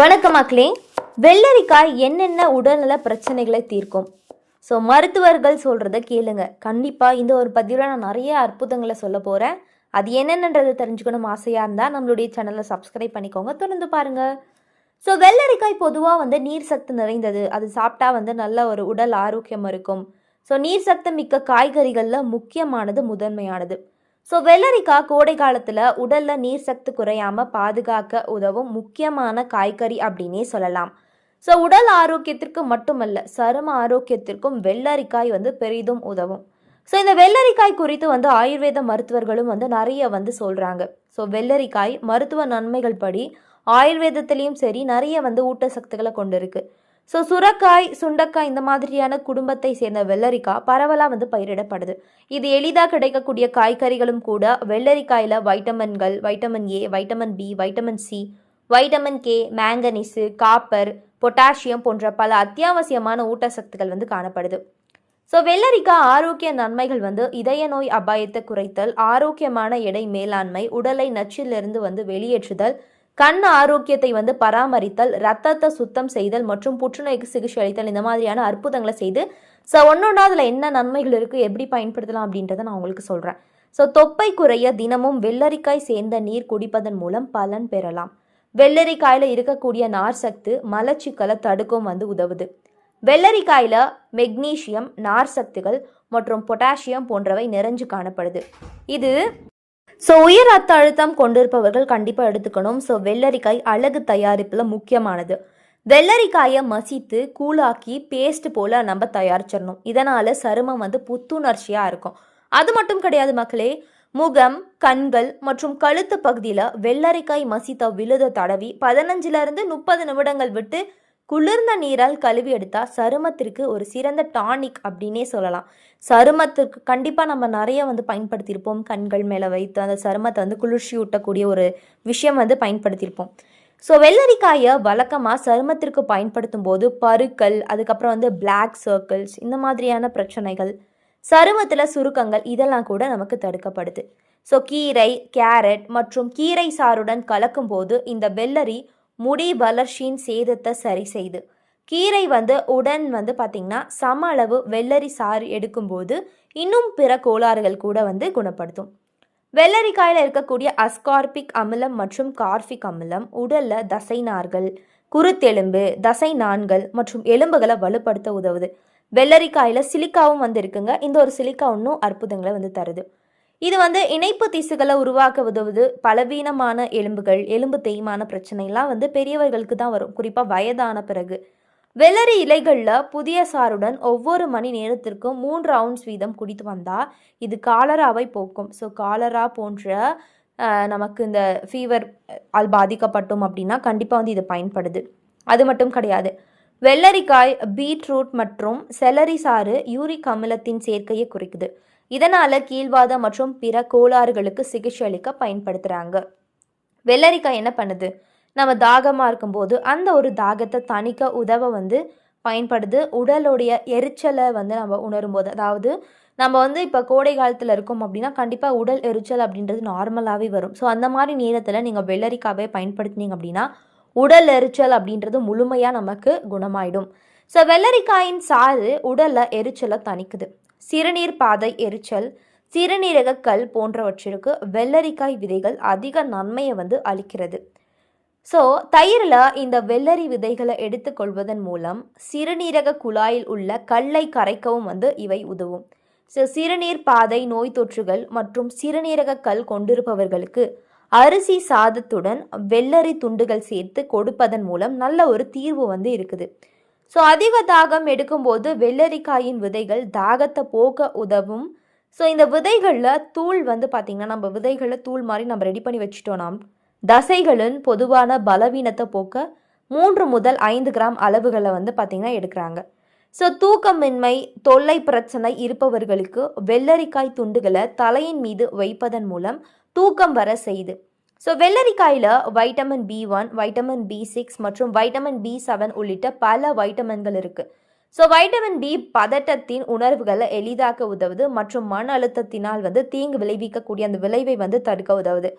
வணக்கம் மக்களே வெள்ளரிக்காய் என்னென்ன உடல்நல பிரச்சனைகளை தீர்க்கும்? ஸோ மருத்துவர்கள் சொல்கிறத கேளுங்க. கண்டிப்பாக இந்த ஒரு பதிவில் நான் நிறைய அற்புதங்களை சொல்ல போகிறேன் அது என்னென்னன்றதை தெரிஞ்சுக்கணும் ஆசையாக இருந்தால் நம்மளுடைய சேனலை சப்ஸ்கிரைப் பண்ணிக்கோங்க. தொடர்ந்து பாருங்கள் ஸோ வெள்ளரிக்காய் பொதுவாக வந்து நீர் சத்து நிறைந்தது. அது சாப்பிட்டா வந்து நல்ல ஒரு உடல் ஆரோக்கியம் இருக்கும். ஸோ நீர் சத்து மிக்க காய்கறிகளில் முக்கியமானது முதன்மையானது. ஸோ வெள்ளரிக்காய் கோடை காலத்தில் உடலில் நீர் சத்து குறையாமல் பாதுகாக்க உதவும் முக்கியமான காய்கறி அப்படின்னே சொல்லலாம். ஸோ உடல் ஆரோக்கியத்திற்கு மட்டுமல்ல சரும ஆரோக்கியத்திற்கும் வெள்ளரிக்காய் வந்து பெரிதும் உதவும். ஸோ இந்த வெள்ளரிக்காய் குறித்து வந்து ஆயுர்வேத மருத்துவர்களும் வந்து நிறைய வந்து சொல்கிறாங்க ஸோ வெள்ளரிக்காய் மருத்துவ நன்மைகள் படி ஆயுர்வேதத்துலேயும் சரி நிறைய வந்து ஊட்டச்சத்துக்களை இருக்குது ஸோ சுரக்காய் சுண்டக்காய் இந்த மாதிரியான குடும்பத்தை சேர்ந்த வெள்ளரிக்காய் பரவலாக வந்து பயிரிடப்படுது. இது எளிதாக கிடைக்கக்கூடிய காய்கறிகளும் கூட வெள்ளரிக்காயில் வைட்டமின்கள் vitamin A vitamin B vitamin C vitamin K manganese copper potassium போன்ற பல அத்தியாவசியமான ஊட்டச்சத்துக்கள் வந்து காணப்படுது. ஸோ வெள்ளரிக்காய் ஆரோக்கிய நன்மைகள் வந்து இதய நோய் அபாயத்தை குறைத்தல் ஆரோக்கியமான எடை மேலாண்மை உடலை நச்சிலிருந்து வந்து வெளியேற்றுதல் கண் ஆரோக்கியத்தை வந்து பராமரித்தல் ரத்தத்தை சுத்தம் செய்தல் மற்றும் புற்றுநோய்க்கு சிகிச்சை அளித்தல் இந்த மாதிரியான அற்புதங்களை செய்து ஸோ ஒன்னொன்னா அதில் என்ன நன்மைகள் இருக்குது எப்படி பயன்படுத்தலாம் அப்படின்றத நான் உங்களுக்கு சொல்கிறேன் ஸோ தொப்பை குறைய தினமும் வெள்ளரிக்காய் சேர்ந்த நீர் குடிப்பதன் மூலம் பலன் பெறலாம். வெள்ளரிக்காயில் இருக்கக்கூடிய நார் சத்து மலச்சிக்கலை தடுக்கவும் வந்து உதவுது. வெள்ளரிக்காயில் மெக்னீசியம் நார் சத்துகள் மற்றும் பொட்டாசியம் போன்றவை நிறைஞ்சு காணப்படுது. இது ஸோ உயர் ரத்த அழுத்தம் கொண்டிருப்பவர்கள் கண்டிப்பாக எடுத்துக்கணும். ஸோ வெள்ளரிக்காய் அழகு தயாரிப்பில் முக்கியமானது. வெள்ளரிக்காயை மசித்து கூழாக்கி பேஸ்ட் போல் நம்ம தயாரிச்சிடணும். இதனால் சருமம் வந்து புத்துணர்ச்சியாக இருக்கும். அது மட்டும் கிடையாது மக்களே முகம் கண்கள் மற்றும் கழுத்து பகுதியில் வெள்ளரிக்காய் மசித்த விழுத தடவி பதினஞ்சிலிருந்து முப்பது நிமிடங்கள் விட்டு குளிர்ந்த நீரால் கழுவி எடுத்தால் சருமத்திற்கு ஒரு சிறந்த டானிக் அப்படின்னே சொல்லலாம். சருமத்திற்கு கண்டிப்பாக நம்ம நிறைய வந்து பயன்படுத்தியிருப்போம். கண்கள் மேலே வைத்து அந்த சருமத்தை வந்து குளிர்ச்சி ஊட்டக்கூடிய ஒரு விஷயம் வந்து பயன்படுத்தியிருப்போம். ஸோ வெள்ளரிக்காயை வழக்கமாக சருமத்திற்கு பயன்படுத்தும் போது பருக்கள் அதுக்கப்புறம் வந்து பிளாக் சர்க்கிள்ஸ் இந்த மாதிரியான பிரச்சனைகள் சருமத்தில் சுருக்கங்கள் இதெல்லாம் கூட நமக்கு தடுக்கப்படுது. ஸோ கீரை கேரட் மற்றும் கீரை சாறுடன் கலக்கும்போது இந்த வெள்ளரி முடி வளர்ச்சியின் சேதத்தை சரி செய்து. கீரை வந்து உடன் வந்து பார்த்திங்கன்னா சம அளவு வெள்ளரி சாறு எடுக்கும்போது இன்னும் பிற கோளாறுகள் கூட வந்து குணப்படுத்தும். வெள்ளரிக்காயில் இருக்கக்கூடிய அஸ்கார்பிக் அமிலம் மற்றும் கார்பிக் அமிலம் உடலில் தசை நார்கள் குருத்தெலும்பு தசை நான்கள் மற்றும் எலும்புகளை வலுப்படுத்த உதவுது. வெள்ளரிக்காயில் சிலிக்காவும் வந்து இருக்குங்க. இந்த ஒரு சிலிக்கா இன்னும் அற்புதங்களை வந்து தருது. இது வந்து இணைப்பு திசுகளை உருவாக்க உதவுது. பலவீனமான எலும்புகள் எலும்பு தேய்மான பிரச்சனைலாம் வந்து பெரியவர்களுக்கு தான் வரும். குறிப்பாக வயதான பிறகு. வெள்ளரி இலைகளில் புதிய சாறுடன் ஒவ்வொரு மணி நேரத்திற்கும் மூன்று அவுன்ஸ் வீதம் குடித்து வந்தால் இது காலராவை போக்கும். ஸோ காலரா போன்ற நமக்கு இந்த ஃபீவர் ஆல் பாதிக்கப்பட்டோம் அப்படின்னா கண்டிப்பாக வந்து இது பயன்படுது. அது மட்டும் கிடையாது. வெள்ளரிக்காய் பீட்ரூட் மற்றும் செலரி சாறு யூரிக் அமிலத்தின் சேர்க்கையை குறைக்குது. இதனால் கீழ்வாதம் மற்றும் பிற கோளாறுகளுக்கு சிகிச்சை அளிக்க பயன்படுத்துகிறாங்க வெள்ளரிக்காய் என்ன பண்ணுது? நம்ம தாகமாக இருக்கும்போது அந்த ஒரு தாகத்தை தணிக்க உதவ வந்து பயன்படுது. உடலுடைய எரிச்சலை வந்து நம்ம உணரும்போது அதாவது நம்ம வந்து இப்போ கோடை காலத்தில் இருக்கோம் அப்படின்னா கண்டிப்பாக உடல் எரிச்சல் அப்படின்றது நார்மலாகவே வரும். ஸோ அந்த மாதிரி நேரத்தில் நீங்கள் வெள்ளரிக்காவே பயன்படுத்தினீங்க அப்படின்னா உடல் எரிச்சல் அப்படின்றது முழுமையாக நமக்கு குணமாயிடும். ஸோ வெள்ளரிக்காயின் சாறு உடலில் எரிச்சலை தணிக்குது. சிறுநீர் பாதை எரிச்சல் சிறுநீரக கல் போன்றவற்றிற்கு வெள்ளரிக்காய் விதைகள் அதிக நன்மையை வந்து அளிக்கிறது. ஸோ தயிரில் இந்த வெள்ளரி விதைகளை எடுத்துக்கொள்வதன் மூலம் சிறுநீரக குழாயில் உள்ள கல்லை கரைக்கவும் வந்து இவை உதவும். ஸோ சிறுநீர் பாதை நோய் தொற்றுகள் மற்றும் சிறுநீரக கல் கொண்டிருப்பவர்களுக்கு அரிசி சாதத்துடன் வெள்ளரி துண்டுகள் சேர்த்து கொடுப்பதன் மூலம் நல்ல ஒரு தீர்வு வந்து இருக்குது. ஸோ அதிக தாகம் எடுக்கும்போது வெள்ளரிக்காயின் விதைகள் தாகத்தை போக்க உதவும். ஸோ இந்த விதைகளில் தூள் வந்து பார்த்திங்கன்னா நம்ம விதைகளை தூள் மாதிரி நம்ம ரெடி பண்ணி வச்சுட்டோம்னா தசைகளின் பொதுவான பலவீனத்தை போக்க மூன்று முதல் ஐந்து கிராம் அளவுகளை வந்து பார்த்திங்கன்னா எடுக்கிறாங்க. ஸோ தூக்கமின்மை தொல்லை பிரச்சனை இருப்பவர்களுக்கு வெள்ளரிக்காய் துண்டுகளை தலையின் மீது வைப்பதன் மூலம் தூக்கம் வர செய்து. So வெள்ளரிக்காயில் vitamin B one vitamin B six மற்றும் வைட்டமின் பி செவன் உள்ளிட்ட பல வைட்டமின்கள் இருக்குது ஸோ வைட்டமின் பி பதட்டத்தின் உணர்வுகளை எளிதாக்க உதவுது மற்றும் மன அழுத்தத்தினால் வந்து தீங்கு விளைவிக்கக்கூடிய அந்த விளைவை வந்து தடுக்க உதவுது.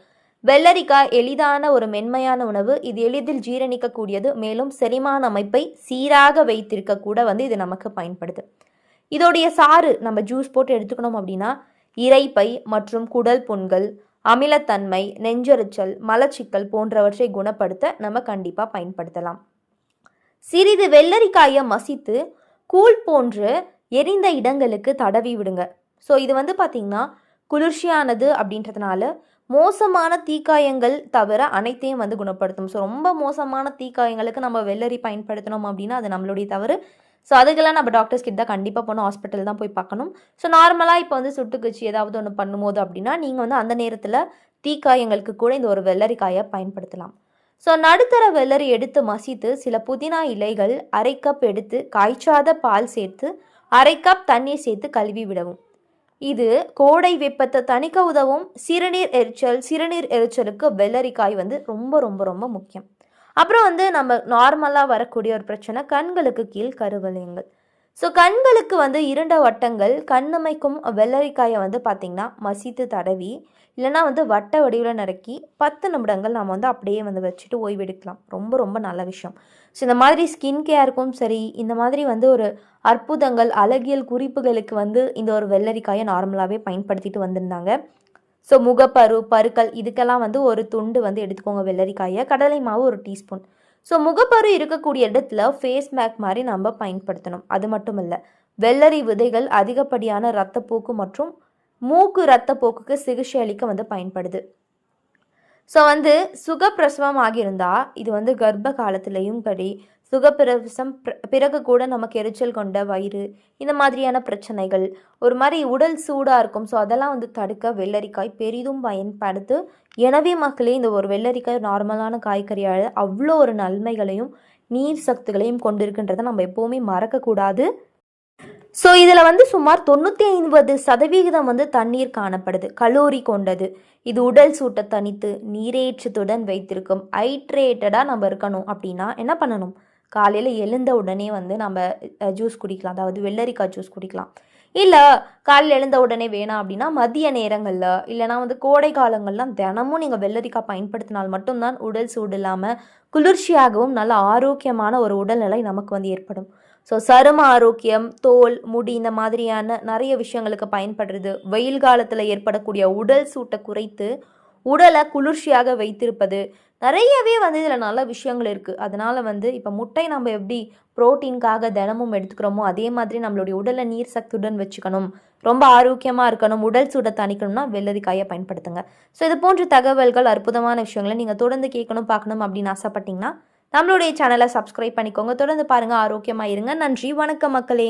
வெள்ளரிக்காய் எளிதான ஒரு மென்மையான உணவு. இது எளிதில் ஜீரணிக்கக்கூடியது. மேலும் செரிமான அமைப்பை சீராக வைத்திருக்க கூட வந்து இது நமக்கு பயன்படுது. இதோடைய சாறு நம்ம ஜூஸ் போட்டு எடுத்துக்கணும் அப்படின்னா இரைப்பை மற்றும் குடல் புண்கள் அமிலத்தன்மை நெஞ்செரிச்சல் மலச்சிக்கல் போன்றவற்றை குணப்படுத்த நம்ம கண்டிப்பாக பயன்படுத்தலாம். சிறிது வெள்ளரிக்காயை மசித்து கூழ் போன்று எரிந்த இடங்களுக்கு தடவி விடுங்க. ஸோ இது வந்து பார்த்திங்கன்னா குளிர்ச்சியானது அப்படின்றதுனால மோசமான தீக்காயங்கள் தவிர அனைத்தையும் வந்து குணப்படுத்தும். ஸோ ரொம்ப மோசமான தீக்காயங்களுக்கு நம்ம வெள்ளரி பயன்படுத்தினோம் அப்படின்னா அது நம்மளுடைய தவறு. ஸோ அதுக்கெல்லாம் நம்ம டாக்டர்ஸ் கிட்ட கண்டிப்பாக போகணும். ஹாஸ்பிட்டல் தான் போய் பார்க்கணும். ஸோ நார்மலாக இப்போ வந்து சுட்டுக்குச்சி ஏதாவது ஒன்று பண்ணும்போது அப்படின்னா நீங்கள் வந்து அந்த நேரத்தில் தீக்காயங்களுக்கு கூட இந்த ஒரு வெள்ளரிக்காயை பயன்படுத்தலாம். ஸோ நடுத்தர வெள்ளரி எடுத்து மசித்து சில புதினா இலைகள் அரை கப் எடுத்து காய்ச்சாத பால் சேர்த்து அரை கப் தண்ணீர் சேர்த்து கழுவி விடவும். இது கோடை வெப்பத்தை தணிக்க உதவும். சிறுநீர் எரிச்சல் சிறுநீர் எரிச்சலுக்கு வெள்ளரிக்காய் வந்து ரொம்ப ரொம்ப ரொம்ப முக்கியம். அப்புறம் வந்து நம்ம நார்மலாக வரக்கூடிய ஒரு பிரச்சனை கண்களுக்கு கீழ் கருவளையங்கள். ஸோ கண்களுக்கு வந்து இருண்ட வட்டங்கள் கண்ணமைக்கும் வெள்ளரிக்காயை வந்து பார்த்திங்கன்னா மசித்து தடவி இல்லைனா வந்து வட்ட வடிவில் நறுக்கி பத்து நிமிடங்கள் நம்ம வந்து அப்படியே வந்து வச்சுட்டு ஓய்வெடுக்கலாம். ரொம்ப ரொம்ப நல்ல விஷயம். ஸோ இந்த மாதிரி ஸ்கின் கேருக்கும் சரி இந்த மாதிரி வந்து ஒரு அற்புதங்கள் அழகியல் குறிப்புகளுக்கு வந்து இந்த ஒரு வெள்ளரிக்காயை நார்மலாகவே பயன்படுத்திட்டு வந்திருந்தாங்க. ஸோ முகப்பரு பருக்கள் இதுக்கெல்லாம் வந்து ஒரு துண்டு வந்து எடுத்துக்கோங்க வெள்ளரிக்காயை. கடலை மாவு ஒரு டீஸ்பூன். ஸோ முகப்பரு இருக்கக்கூடிய இடத்துல ஃபேஸ் மேக் மாதிரி நம்ம பயன்படுத்தணும். அது மட்டும் இல்லை வெள்ளரி விதைகள் அதிகப்படியான இரத்தப்போக்கு மற்றும் மூக்கு இரத்தப்போக்குக்கு சிகிச்சை அளிக்க வந்து பயன்படுது. ஸோ வந்து சுகப்பிரசவம் ஆகியிருந்தால் இது வந்து கர்ப்ப காலத்திலையும் படி சுகப்பிரசம் பிறகு கூட நமக்கு எரிச்சல் கொண்ட வயிறு இந்த மாதிரியான பிரச்சனைகள். ஒரு மாதிரி உடல் சூடாக இருக்கும். ஸோ அதெல்லாம் வந்து தடுக்க வெள்ளரிக்காய் பெரிதும் பயன்படுத்து. எனவே மக்களே இந்த ஒரு வெள்ளரிக்காய் நார்மலான காய்கறியால் அவ்வளோ ஒரு நன்மைகளையும் நீர் சத்துகளையும் கொண்டிருக்கின்றதை நம்ம எப்போவுமே மறக்கக்கூடாது. ஸோ இதில் வந்து சுமார் தொண்ணூற்றி ஐம்பது சதவிகிதம் வந்து தண்ணீர் காணப்படுது. கலோரி கொண்டது. இது உடல் சூட்டை தனித்து நீரேற்றத்துடன் வைத்திருக்கும். ஹைட்ரேட்டடாக நம்ம இருக்கணும் அப்படின்னா என்ன பண்ணணும்? காலையில் எழுந்த உடனே வந்து நம்ம ஜூஸ் குடிக்கலாம். அதாவது வெள்ளரிக்காய் ஜூஸ் குடிக்கலாம். இல்லை காலையில் எழுந்த உடனே வேணாம் அப்படின்னா மதிய நேரங்களில் இல்லைனா வந்து கோடை காலங்கள்லாம் தினமும் நீங்கள் வெள்ளரிக்காய் பயன்படுத்தினால் மட்டும்தான் உடல் சூடு இல்லாமல் குளிர்ச்சியாகவும் நல்ல ஆரோக்கியமான ஒரு உடல்நிலை நமக்கு வந்து ஏற்படும். ஸோ சரும ஆரோக்கியம் தோல் முடி இந்த மாதிரியான நிறைய விஷயங்களுக்கு பயன்படுறது வெயில் காலத்தில் ஏற்படக்கூடிய உடல் சூட்டை குறைத்து உடலை குளிர்ச்சியாக வைத்திருப்பது. நிறையவே வந்து இதில் நல்ல விஷயங்கள் இருக்குது அதனால் வந்து இப்போ முட்டை நம்ம எப்படி ப்ரோட்டீன்காக தினமும் எடுத்துக்கிறோமோ அதே மாதிரி நம்மளுடைய உடலை நீர் சக்தியுடன் வச்சுக்கணும். ரொம்ப ஆரோக்கியமாக இருக்கணும். உடல் சூடை தணிக்கணும்னா வெள்ளரிக்காயை பயன்படுத்துங்க. ஸோ இது போன்ற தகவல்கள் அற்புதமான விஷயங்களை நீங்கள் தொடர்ந்து கேட்கணும் பார்க்கணும் அப்படின்னு ஆசைப்பட்டீங்கன்னா நம்மளுடைய சேனலை சப்ஸ்கிரைப் பண்ணிக்கோங்க. தொடர்ந்து பாருங்கள் ஆரோக்கியமாக இருங்க. நன்றி. வணக்கம் மக்களே.